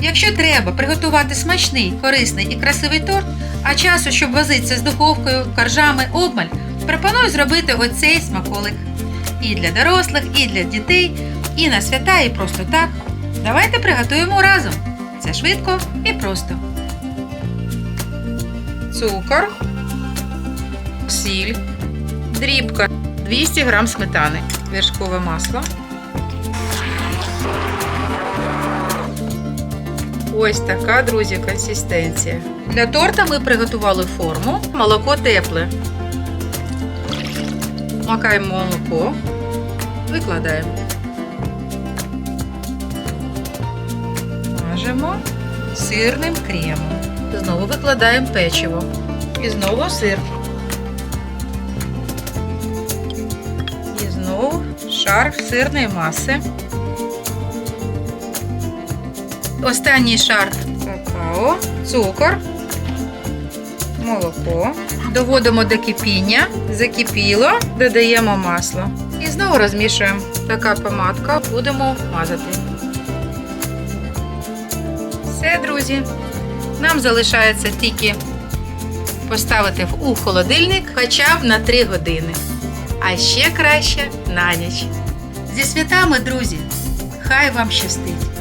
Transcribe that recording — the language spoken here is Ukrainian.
Якщо треба приготувати смачний, корисний і красивий торт, а часу, щоб возитися з духовкою, коржами, обмаль, пропоную зробити оцей смаколик. І для дорослих, і для дітей, і на свята, і просто так. Давайте приготуємо разом. Це швидко і просто. Цукор, сіль, дрібка, 200 г сметани, вершкове масло. Ось така, друзі, консистенція. Для торта ми приготували форму. Молоко тепле. Макаємо молоко. Викладаємо. Мажемо сирним кремом. Знову викладаємо печиво. І знову сир. І знову шар сирної маси. Останній шар какао, цукор, молоко. Доводимо до кипіння, закипіло, додаємо масло. І знову розмішуємо. Така помадка, будемо мазати. Все, друзі. Нам залишається тільки поставити у холодильник хоча б на 3 години. А ще краще на ніч. Зі святами, друзі! Хай вам щастить!